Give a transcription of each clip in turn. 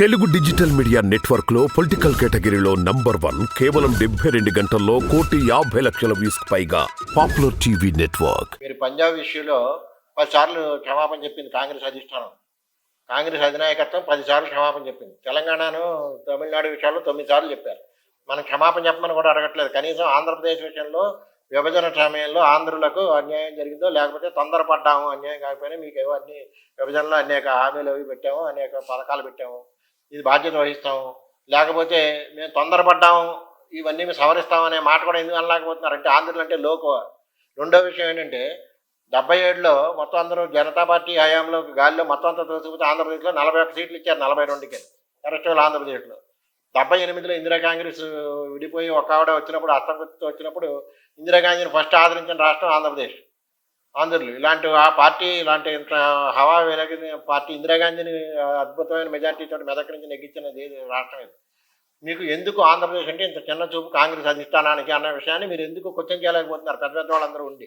Telugu digital media నెట్వర్క్లో political కేటగిరీలో number one కేవలం డెబ్బై రెండు గంటల్లో కోటి యాభై లక్షల వ్యూస్ పైగా పాపులర్ టీవీ నెట్వర్క్. మీరు పంజాబ్ ఇష్యూలో పదిసార్లు క్షమాపణ చెప్పింది కాంగ్రెస్ అధిష్టానం. కాంగ్రెస్ అధినాయకత్వం పదిసార్లు క్షమాపణ చెప్పింది. తెలంగాణను తమిళనాడు విషయాల్లో తొమ్మిది సార్లు చెప్పారు. మనం క్షమాపణ చెప్పమని కూడా అడగట్లేదు. కనీసం ఆంధ్రప్రదేశ్ విషయంలో విభజన సమయంలో ఆంధ్రులకు అన్యాయం జరిగిందో లేకపోతే తొందరపడ్డాము అన్యాయం కాకపోయినా మీకు ఏవో అన్ని విభజనలో అనేక హామీలు అవి పెట్టాము అనేక పథకాలు పెట్టాము. ఇది బాధ్యత వహిస్తాము. లేకపోతే మేము తొందరపడ్డాము ఇవన్నీ మేము సవరిస్తామనే మాట కూడా ఎందుకు అనలేకపోతున్నారు? అంటే ఆంధ్రులు అంటే లోకో. రెండో విషయం ఏంటంటే డెబ్బై ఏడులో మొత్తం అందరూ జనతా పార్టీ హయాంలో గాలిలో మొత్తం అంతా తోసిపోతే ఆంధ్రప్రదేశ్లో నలభై ఒక్క సీట్లు ఇచ్చారు నలభై రెండుకి కరెక్ట్గా ఆంధ్రప్రదేశ్లో. డెబ్బై ఎనిమిదిలో ఇందిరా కాంగ్రెస్ విడిపోయి ఒక ఆవిడ వచ్చినప్పుడు అస్తంగతితో వచ్చినప్పుడు ఇందిరాగాంధీని ఫస్ట్ ఆదరించిన రాష్ట్రం ఆంధ్రప్రదేశ్. ఆంధ్రులు. ఇలాంటి ఆ పార్టీ ఇలాంటి ఇంత హవా వెలగిన పార్టీ ఇందిరాగాంధీని అద్భుతమైన మెజార్టీ తోటి మెదక్ నుంచి నెగ్గించినది రాష్ట్రం ఇది. మీకు ఎందుకు ఆంధ్రప్రదేశ్ అంటే ఇంత చిన్న చూపు కాంగ్రెస్ అధిష్టానానికి అన్న విషయాన్ని మీరు ఎందుకు క్వశ్చన్ చేయలేకపోతున్నారు? పెద్ద పెద్ద వాళ్ళందరూ ఉండి.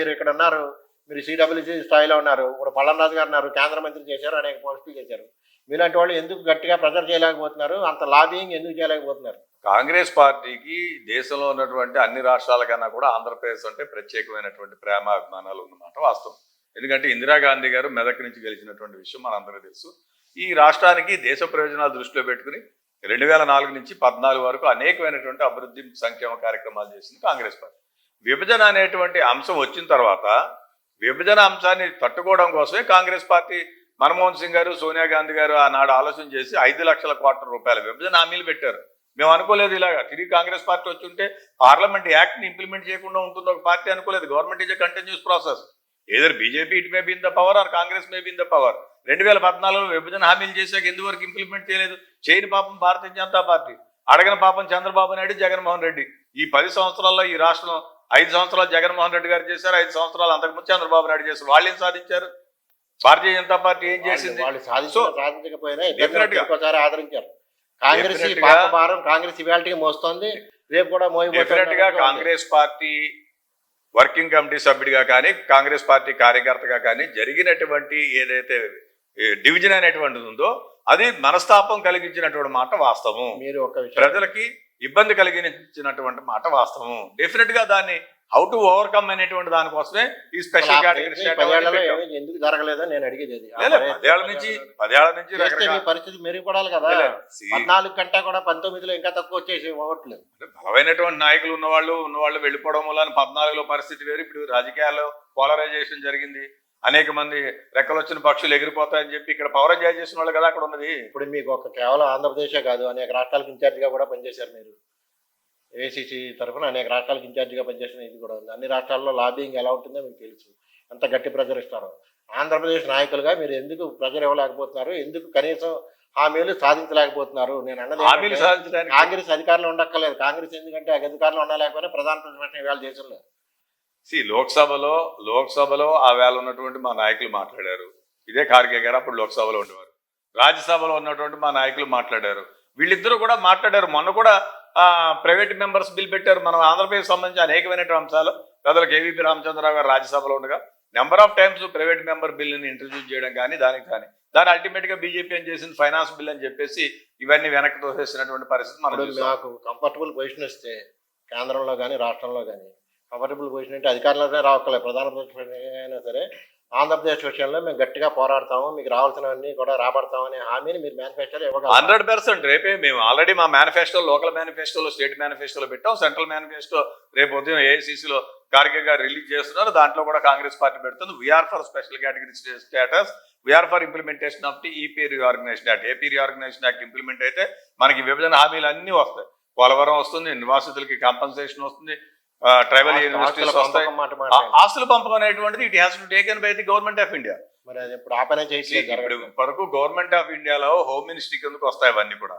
మీరు ఇక్కడ ఉన్నారు మీరు సిడబ్ల్యూసీ స్థాయిలో ఉన్నారు. ఇప్పుడు పల్లంరాజు గారు ఉన్నారు కేంద్ర మంత్రి చేశారు అనేక పోస్టులు చేశారు. మీలాంటి వాళ్ళు ఎందుకు గట్టిగా ప్రెజర్ చేయలేకపోతున్నారు? అంత లాబింగ్ ఎందుకు చేయలేకపోతున్నారు? కాంగ్రెస్ పార్టీకి దేశంలో ఉన్నటువంటి అన్ని రాష్ట్రాల కన్నా కూడా ఆంధ్రప్రదేశ్ అంటే ప్రత్యేకమైనటువంటి ప్రేమ అభిమానాలు ఉన్నమాట వాస్తవం. ఎందుకంటే ఇందిరాగాంధీ గారు మెదక్ నుంచి గెలిచినటువంటి విషయం మనందరికీ తెలుసు. ఈ రాష్ట్రానికి దేశ ప్రయోజనాలు దృష్టిలో పెట్టుకుని రెండు వేల నాలుగు నుంచి పద్నాలుగు వరకు అనేకమైనటువంటి అభివృద్ధి సంక్షేమ కార్యక్రమాలు చేసింది కాంగ్రెస్ పార్టీ. విభజన అనేటువంటి అంశం వచ్చిన తర్వాత విభజన అంశాన్ని తట్టుకోవడం కోసమే కాంగ్రెస్ పార్టీ మన్మోహన్ సింగ్ గారు సోనియా గాంధీ గారు ఆనాడు ఆలోచన చేసి ఐదు లక్షల కోట్ల రూపాయల విభజన హామీలు పెట్టారు. మేము అనుకోలేదు ఇలాగా. తిరిగి కాంగ్రెస్ పార్టీ వచ్చి ఉంటే పార్లమెంట్ యాక్ట్ని ఇంప్లిమెంట్ చేయకుండా ఉంటుంది ఒక పార్టీ అనుకోలేదు. Government is continuous process either BJP it may be the power or Congress may be the power రెండు వేల పద్నాలుగులో విభజన హామీలు చేశాక ఎందువరకు ఇంప్లిమెంట్ చేయలేదు? చేయని పాపం భారతీయ జనతా పార్టీ. అడగని పాపం చంద్రబాబు నాయుడు జగన్మోహన్ రెడ్డి. ఈ పది సంవత్సరాల్లో ఈ రాష్ట్రం ఐదు సంవత్సరాలు జగన్మోహన్ రెడ్డి గారు చేశారు ఐదు సంవత్సరాలు అంతకుముందు చంద్రబాబు నాయుడు చేశారు. వాళ్ళు ఏం సాధించారు? భారతీయ జనతా పార్టీ ఏం చేసింది? సాధించకపోయినా గా. ఆదరించారు. కాంగ్రెస్ ఈ Definitely గా. పాప భారం కాంగ్రెస్ ఇవాళకి మోస్తోంది. రేపు కూడా డెఫినెట్గా మోయిపోతుంది కాంగ్రెస్ పార్టీ వర్కింగ్ కమిటీ సభ్యుడిగా కానీ కాంగ్రెస్ పార్టీ కార్యకర్తగా కానీ జరిగినటువంటి ఏదైతే డివిజన్ అనేటువంటిది ఉందో అది మనస్తాపం కలిగించినటువంటి మాట వాస్తవం. మీరు ఒక ప్రజలకి ఇబ్బంది కలిగించినటువంటి మాట వాస్తవం. డెఫినెట్గా దాన్ని హౌ టు ఓవర్కమ్ అనేటువంటి దానికోసమే ఈ స్పెషల్ కేటగిరీ ఎందుకు జరగలేదో నేను అడిగేది పదేళ్ళ నుంచి పదేళ్ళ నుంచి పరిస్థితి మెరుగుపడాలి కదా. పద్నాలుగు కంటే కూడా పంతొమ్మిదిలో ఇంకా తక్కువ వచ్చేసి ఓట్లు బలమైనటువంటి నాయకులు ఉన్నవాళ్ళు ఉన్నవాళ్ళు వెళ్ళిపోవడం వల్ల పద్నాలుగులో పరిస్థితి వేరు. ఇప్పుడు రాజకీయాల్లో పోలరైజేషన్ జరిగింది. అనేక మంది రెక్కలు వచ్చిన పక్షులు ఎగిరిపోతాయని చెప్పి ఇక్కడ పవర్ ఎంజాయ్ చేసిన వాళ్ళు కదా అక్కడ ఉన్నది. ఇప్పుడు మీకు ఒక కేవలం ఆంధ్రప్రదేశే కాదు అనేక రాష్ట్రాలకు ఇన్ఛార్జిగా కూడా పనిచేశారు మీరు. ఏసీసీ తరఫున అనేక రాష్ట్రాలకు ఇన్ఛార్జిగా పనిచేసిన ఇది కూడా ఉంది. అన్ని రాష్ట్రాల్లో లాబింగ్ ఎలా ఉంటుందో మీకు తెలుసు. ఎంత గట్టి ప్రెజర్ ఇస్తారో. ఆంధ్రప్రదేశ్ నాయకులుగా మీరు ఎందుకు ప్రెజర్ ఇవ్వలేకపోతున్నారు? ఎందుకు కనీసం హామీలు సాధించలేకపోతున్నారు? నేను అన్నది హామీలు సాధించడానికి కాంగ్రెస్ అధికారంలో ఉండక్కర్లేదు. కాంగ్రెస్ ఎందుకంటే అధికారంలో ఉండలేకపోయినా ప్రధాన ప్రతిపక్షం ఇవాళ దేశంలో. సి లోక్సభలో లోక్సభలో ఆ వేళ ఉన్నటువంటి మా నాయకులు మాట్లాడారు. ఇదే ఖార్గే గారు అప్పుడు లోక్సభలో ఉండేవారు. రాజ్యసభలో ఉన్నటువంటి మా నాయకులు మాట్లాడారు. వీళ్ళిద్దరూ కూడా మాట్లాడారు. మొన్న కూడా ప్రైవేట్ మెంబర్స్ బిల్ పెట్టారు. మనం ఆంధ్రప్రదేశ్ సంబంధించి అనేకమైనటువంటి అంశాలు. పెద్దలు కేవీపీ రామచంద్రరావు గారు రాజ్యసభలో ఉండగా number of times private member బిల్లుని ఇంట్రడ్యూస్ చేయడం కానీ దానికి కానీ. దాని అల్టిమేట్గా బీజేపీ ఏం చేసింది? ఫైనాన్స్ బిల్ అని చెప్పేసి ఇవన్నీ వెనక్కి తోసేసినటువంటి పరిస్థితి మనం. మాకు కంఫర్టబుల్ పొజిషన్ ఇస్తే కేంద్రంలో కానీ రాష్ట్రంలో కానీ కంఫర్టబుల్ పొజిషన్ అంటే అధికారంలోనే రావక్కర్లేదు. ప్రధాన ప్రతిపక్షం అయినా సరే ఆంధ్రప్రదేశ్ విషయంలో మేము గట్టిగా పోరాడతాము మీకు రావాల్సినవన్నీ కూడా రాబడతామనే హామీని మీరు మేనిఫెస్టోలో ఇవ్వగలరు. హండ్రెడ్ పర్సెంట్ రేపే మేము ఆల్రెడీ మా మేనిఫెస్టో లోకల్ మేనిఫెస్టోలో స్టేట్ మేనిఫెస్టోలో పెట్టాం. సెంట్రల్ మేనిఫెస్టో రేపు ఉదయం ఏఐసీసీలో కార్గే గారు రిలీజ్ చేస్తున్నారు. దాంట్లో కూడా కాంగ్రెస్ పార్టీ పెడుతుంది. We are for special category status we are for implementation of the AP reorganisation act AP reorganisation act implement అయితే మనకి విభజన హామీలు అన్నీ వస్తాయి. పోలవరం వస్తుంది నివాసితులకి కాంపన్సేషన్ వస్తుంది. ట్రైబల్ ఆస్తుల యూనివర్సిటీస్ వస్తాయి. ఆస్తుల పంపకం అనేటువంటిది it has to taken by the government of India మరి అది ఇప్పుడు ఆపనే చేసి ఇప్పుడు వరకు గవర్నమెంట్ ఆఫ్ ఇండియాలో హోమ్ మినిస్ట్రీ కిందకు వస్తాయి అవన్నీ కూడా.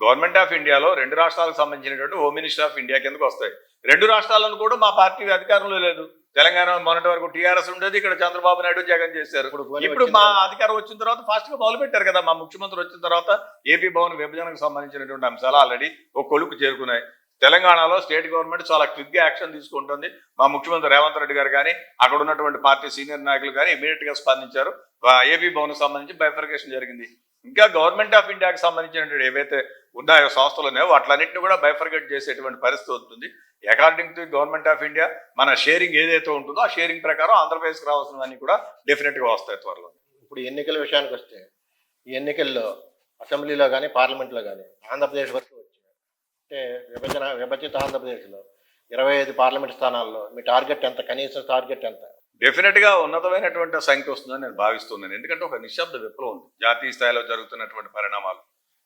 గవర్నమెంట్ ఆఫ్ ఇండియాలో రెండు రాష్ట్రాలకు సంబంధించినటువంటి హోమ్ మినిస్టర్ ఆఫ్ ఇండియా కిందకు వస్తాయి. రెండు రాష్ట్రాలను కూడా మా పార్టీ అధికారంలో లేదు. తెలంగాణ మొన్నటి వరకు టీఆర్ఎస్ ఉండేది ఇక్కడ చంద్రబాబు నాయుడు జగన్ చేశారు. ఇప్పుడు మా అధికారం వచ్చిన తర్వాత ఫాస్ట్గా మొదలు పెట్టారు కదా మా ముఖ్యమంత్రి వచ్చిన తర్వాత ఏపీ భవన్ విభజనకు సంబంధించినటువంటి అంశాలు ఆల్రెడీ ఒక కొలుకు చేరుకున్నాయి. తెలంగాణలో స్టేట్ గవర్నమెంట్ చాలా క్విక్గా యాక్షన్ తీసుకుంటుంది. మా ముఖ్యమంత్రి రేవంత్ రెడ్డి గారు కానీ అక్కడ ఉన్నటువంటి పార్టీ సీనియర్ నాయకులు కానీ ఇమీడియట్గా స్పందించారు. ఏపీ భవన్ సంబంధించి బైఫర్కేషన్ జరిగింది. ఇంకా గవర్నమెంట్ ఆఫ్ ఇండియాకి సంబంధించినటువంటి ఏవైతే ఉన్నాయో సంస్థలు ఉన్నాయో వాటిలన్నింటినీ కూడా బైఫర్గేట్ చేసేటువంటి పరిస్థితి ఉంటుంది according to government of India మన షేరింగ్ ఏదైతే ఉంటుందో ఆ షేరింగ్ ప్రకారం ఆంధ్రప్రదేశ్కి రావాల్సినవన్నీ కూడా డెఫినెట్గా వస్తాయి త్వరలో. ఇప్పుడు ఎన్నికల విషయానికి వస్తే ఈ ఎన్నికల్లో అసెంబ్లీలో కానీ పార్లమెంట్లో కానీ ఆంధ్రప్రదేశ్ వరకు అంటే విభజన విభజిత ఆంధ్రప్రదేశ్లో ఇరవై ఐదు పార్లమెంట్ స్థానాల్లో మీ టార్గెట్ ఎంత? కనీస టార్గెట్ ఎంత? డెఫినెట్గా ఉన్నతమైనటువంటి సంఖ్య వస్తుందని నేను భావిస్తున్నాను. ఎందుకంటే ఒక నిశ్శబ్ద విప్లవం ఉంది. జాతీయ స్థాయిలో జరుగుతున్నటువంటి పరిణామాలు.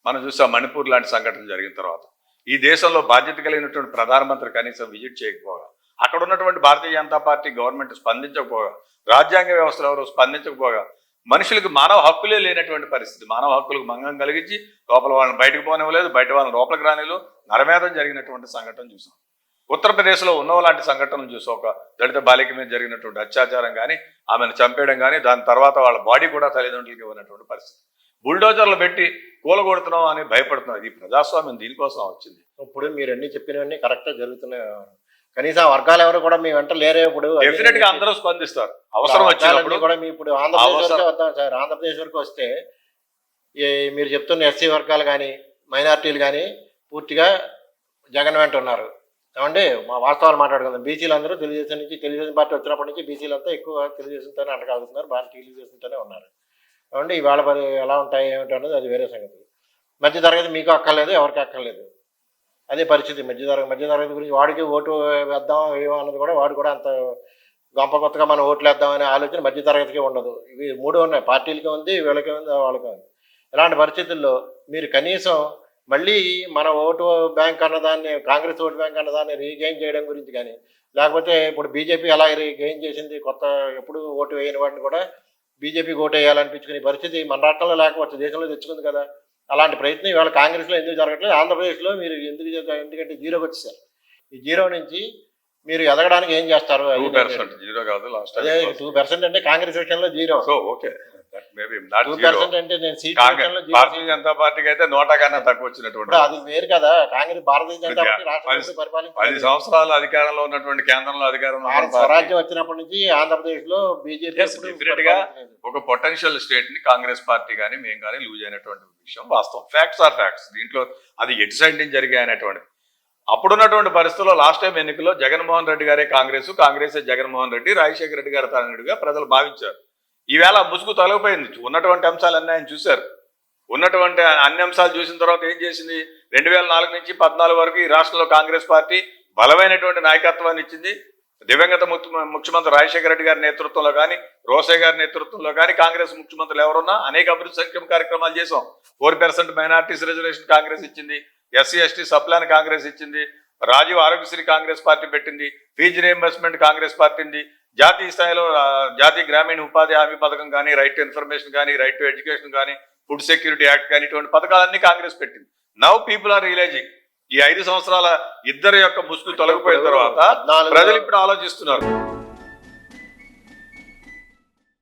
మనం చూసాం మణిపూర్ లాంటి సంఘటన జరిగిన తర్వాత. ఈ దేశంలో బాధ్యత కలిగినటువంటి ప్రధానమంత్రి కనీసం విజిట్ చేయకపోగా అక్కడ ఉన్నటువంటి భారతీయ జనతా పార్టీ గవర్నమెంట్ స్పందించకపోగా రాజ్యాంగ వ్యవస్థలు ఎవరు స్పందించకపోగా మనుషులకు మానవ హక్కులే లేనటువంటి పరిస్థితి. మానవ హక్కులకు మంగం కలిగించి లోపల వాళ్ళని బయటకు పోనివ్వలేదు బయట వాళ్ళని లోపలికి రానిలో నరమేధం జరిగినటువంటి సంఘటన చూసాం. ఉత్తరప్రదేశ్లో ఉన్నవ లాంటి సంఘటనలు చూసాం. ఒక దళిత బాలిక మీద జరిగినటువంటి అత్యాచారం కానీ ఆమెను చంపేయడం కానీ దాని తర్వాత వాళ్ళ బాడీ కూడా తల్లిదండ్రులకి ఇవ్వనటువంటి పరిస్థితి. బుల్డోజర్లు పెట్టి కూలగొడుతున్నాం అని భయపడుతున్నారు. ఈ ప్రజాస్వామ్యం దీనికోసం వచ్చింది. ఇప్పుడు మీరు అన్ని చెప్పినవన్నీ కరెక్ట్గా జరుగుతున్నాయి. కనీసం ఆ వర్గాలు ఎవరు కూడా మీ వెంట లేరే ఇప్పుడు. డెఫినెట్గా అందరూ స్పందిస్తారు. అవసరం వచ్చినప్పుడు కూడా మీ ఇప్పుడు ఆంధ్రప్రదేశ్ వరకు వద్దాం సార్. ఆంధ్రప్రదేశ్ వరకు వస్తే ఈ మీరు చెప్తున్న ఎస్సీ వర్గాలు కానీ మైనార్టీలు కానీ పూర్తిగా జగన్ వెంట ఉన్నారు. ఏమండి? మా వాస్తవాలు మాట్లాడుకుందాం. బీసీలు అందరూ తెలుగుదేశం నుంచి తెలుగుదేశం పార్టీ వచ్చినప్పటి నుంచి బీసీలు అంతా ఎక్కువ తెలుగుదేశంతోనే అంటకాగుతున్నారు బాగా తెలుగుదేశంతోనే ఉన్నారు. ఏమండి? ఇవాళ ఎలా ఉంటాయి? ఏమిటి అన్నది అది వేరే సంగతి. మధ్య తరగతి మీకు అక్కర్లేదు ఎవరికి అక్కర్లేదు. అదే పరిస్థితి. మధ్య తరగతి మధ్య తరగతి గురించి వాడికి ఓటు వేద్దాం ఏమో అన్నది కూడా వాడు కూడా అంత గొప్ప కొత్తగా మనం ఓట్లు వేద్దామనే ఆలోచన మధ్యతరగతికి ఉండదు. ఇవి మూడు ఉన్నాయి. పార్టీలకి ఉంది వీళ్ళకి ఉంది వాళ్ళకి ఉంది. ఇలాంటి పరిస్థితుల్లో మీరు కనీసం మళ్ళీ మన ఓటు బ్యాంక్ అన్నదాన్ని కాంగ్రెస్ ఓటు బ్యాంక్ అన్నదాన్ని రీగెయిన్ చేయడం గురించి కానీ లేకపోతే ఇప్పుడు బీజేపీ ఎలా రీగెయిన్ చేసింది కొత్త ఎప్పుడు ఓటు వేయని వాడిని కూడా బీజేపీకి ఓటు వేయాలనిపించుకునే పరిస్థితి మన రాష్ట్రంలో లేకపోతే దేశంలో తెచ్చుకుంది కదా. అలాంటి ప్రయత్నం ఇవాళ కాంగ్రెస్లో ఎందుకు జరగట్లేదు? ఆంధ్రప్రదేశ్లో మీరు ఎందుకు? ఎందుకంటే జీరోకి వచ్చేసారు. ఈ జీరో నుంచి మీరు ఎదగడానికి ఏం చేస్తారు? టూ పర్సెంట్ జీరో కాదు లాస్ట్ టూ పర్సెంట్ అంటే కాంగ్రెస్ విషయంలో zero. So okay maybe not two zero percent అంటే నేను సీట్ విషయంలో జీరో భారతీయ జనతా పార్టీకి అయితే నోట కన్నా తక్కువ వచ్చినటువంటి అది వేరు కదా. కాంగ్రెస్ భారతీయ జనతా పార్టీ రాష్ట్రం పది- సంవత్సరాలు అధికారంలో ఉన్నటువంటి కేంద్రంలో అధికారంలో స్వరాజ్యం వచ్చినప్పటి నుంచి ఆంధ్రప్రదేశ్లో బీజేపీ గా ఒక పొటెన్షియల్ స్టేట్ని కాంగ్రెస్ పార్టీ కానీ మేము కానీ లూజ్ అయినటువంటి విషయం వాస్తవం. ఫ్యాక్ట్స్ ఆర్ ఫ్యాక్ట్స్ దీంట్లో అది ఎటు సైడ్ నుంచి జరిగాయి అనేటువంటిది. అప్పుడున్నటువంటి పరిస్థితుల్లో లాస్ట్ టైం ఎన్నికల్లో జగన్మోహన్ రెడ్డి గారే కాంగ్రెస్ కాంగ్రెస్ జగన్మోహన్ రెడ్డి రాజశేఖర రెడ్డి గారు తనయుడిగా ప్రజలు భావించారు. ఈవేళ ముసుగు తొలగిపోయింది. ఉన్నటువంటి అంశాలన్నీ ఆయన చూశారు. ఉన్నటువంటి అన్ని అంశాలు చూసిన తర్వాత ఏం చేసింది? రెండు వేల నాలుగు నుంచి పద్నాలుగు వరకు ఈ రాష్ట్రంలో కాంగ్రెస్ పార్టీ బలమైనటువంటి నాయకత్వాన్ని ఇచ్చింది. దివంగత ముఖ్య- ముఖ్యమంత్రి రాజశేఖర రెడ్డి గారి నేతృత్వంలో కానీ రోసే గారి నేతృత్వంలో కానీ కాంగ్రెస్ ముఖ్యమంత్రులు ఎవరున్నా అనేక అభివృద్ధి సంక్షేమ కార్యక్రమాలు చేసాం four percent minorities reservation Congress ఇచ్చింది. SC ST sub plan Congress ఇచ్చింది. రాజీవ్ ఆరోగ్యశ్రీ కాంగ్రెస్ పార్టీ పెట్టింది. ఫీజు రియంబర్స్మెంట్ కాంగ్రెస్ పార్టీ జాతీయ స్థాయిలో జాతీయ గ్రామీణ ఉపాధి హామీ పథకం కానీ రైట్ టు ఇన్ఫర్మేషన్ కానీ రైట్ టు ఎడ్యుకేషన్ కానీ ఫుడ్ సెక్యూరిటీ యాక్ట్ కానీ ఇటువంటి పథకాలన్నీ కాంగ్రెస్ పెట్టింది. నవ్ పీపుల్ ఆర్ రియలైజింగ్ ఈ ఐదు సంవత్సరాల ఇద్దరు యొక్క ముసుగు తొలగిపోయిన తర్వాత ప్రజలు ఇప్పుడు ఆలోచిస్తున్నారు.